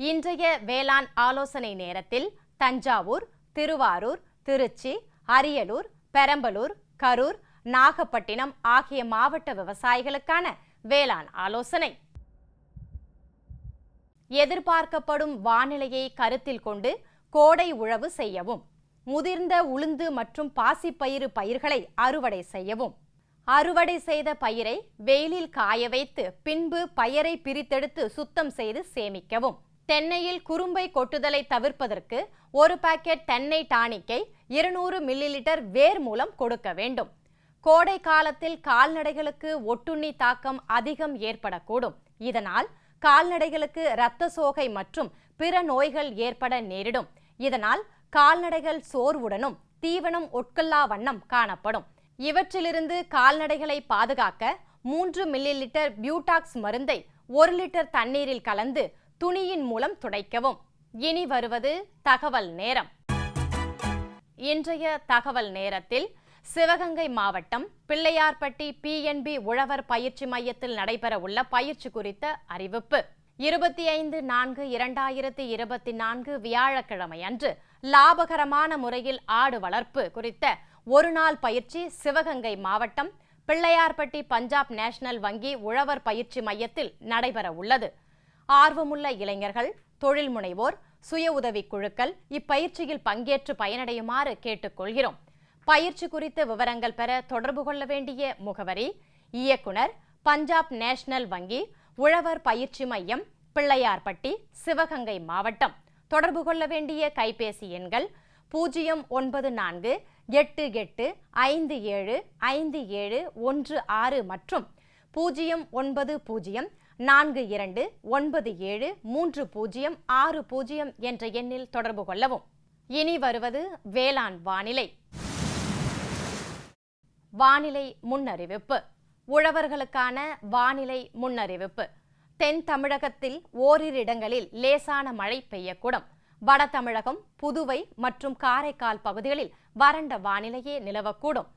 இன்றைய வேளாண் ஆலோசனை நேரத்தில் தஞ்சாவூர் திருவாரூர் திருச்சி அரியலூர் பெரம்பலூர் கரூர் நாகப்பட்டினம் ஆகிய மாவட்ட விவசாயிகளுக்கான வேளாண் ஆலோசனை. எதிர்பார்க்கப்படும் வானிலையை கருத்தில் கொண்டு கோடை உழவு செய்யவும் முதிர்ந்த உளுந்து மற்றும் பாசிப்பயிறு பயிர்களை அறுவடை செய்யவும். அறுவடை செய்த பயிரை வெயிலில் காய வைத்து பின்பு பயிரை பிரித்தெடுத்து சுத்தம் செய்து சேமிக்கவும். தென்னையில் குறும்பை கொட்டுதலை தவிர்ப்பதற்கு ஒரு பாக்கெட் தென்னை டானிக்கை இருநூறு மில்லி லிட்டர் வேர் மூலம் கொடுக்க வேண்டும். கோடை காலத்தில் கால்நடைகளுக்கு ஒட்டுண்ணி தாக்கம் அதிகம் ஏற்படக்கூடும். இதனால் கால்நடைகளுக்கு இரத்த சோகை மற்றும் பிற நோய்கள் ஏற்பட நேரிடும். இதனால் கால்நடைகள் சோர்வுடனும் தீவனம் உட்கொள்ளா வண்ணம் காணப்படும். இவற்றிலிருந்து கால்நடைகளை பாதுகாக்க மூன்று மில்லி லிட்டர் பியூட்டாக்ஸ் மருந்தை ஒரு லிட்டர் தண்ணீரில் கலந்து துணியின் மூலம் துடைக்கவும். இனி வருவது தகவல் நேரம். இன்றைய தகவல் நேரத்தில் சிவகங்கை மாவட்டம் பிள்ளையார்பட்டி பிஎன்பி உழவர் பயிற்சி மையத்தில் நடைபெற உள்ள பயிற்சி குறித்த அறிவிப்பு. இருபத்தி ஐந்து நான்கு இரண்டாயிரத்தி இருபத்தி நான்கு வியாழக்கிழமை அன்று லாபகரமான முறையில் ஆடு வளர்ப்பு குறித்த ஒரு நாள் பயிற்சி சிவகங்கை மாவட்டம் பிள்ளையார்பட்டி பஞ்சாப் நேஷனல் வங்கி உழவர் பயிற்சி மையத்தில் நடைபெற உள்ளது ஆர்வமுள்ள இளைஞர்கள் தொழில் முனைவோர் சுய உதவிக் குழுக்கள் இப்பயிற்சியில் பங்கேற்று பயனடையுமாறு கேட்டுக்கொள்கிறோம். பயிற்சி குறித்த விவரங்கள் பெற தொடர்பு கொள்ள வேண்டிய முகவரி இயக்குனர் பஞ்சாப் நேஷனல் வங்கி உழவர் பயிற்சி மையம் பிள்ளையார்பட்டி சிவகங்கை மாவட்டம். தொடர்பு கொள்ள வேண்டிய கைபேசி எண்கள் பூஜ்ஜியம் ஒன்பது நான்கு எட்டு எட்டு ஐந்து ஏழு ஐந்து ஏழு ஒன்று ஆறு மற்றும் பூஜ்ஜியம் ஒன்பது பூஜ்ஜியம் நான்கு இரண்டு ஒன்பது ஏழு மூன்று பூஜ்ஜியம் ஆறு பூஜ்ஜியம் என்ற எண்ணில் தொடர்பு கொள்ளவும். இனி வருவது வேளாண் வானிலை. வானிலை முன்னறிவிப்பு. உழவர்களுக்கான வானிலை முன்னறிவிப்பு. தென் தமிழகத்தில் ஓரிரு இடங்களில் லேசான மழை பெய்யக்கூடும். வட தமிழகம் புதுவை மற்றும் காரைக்கால் பகுதிகளில் வறண்ட வானிலையே நிலவக்கூடும்.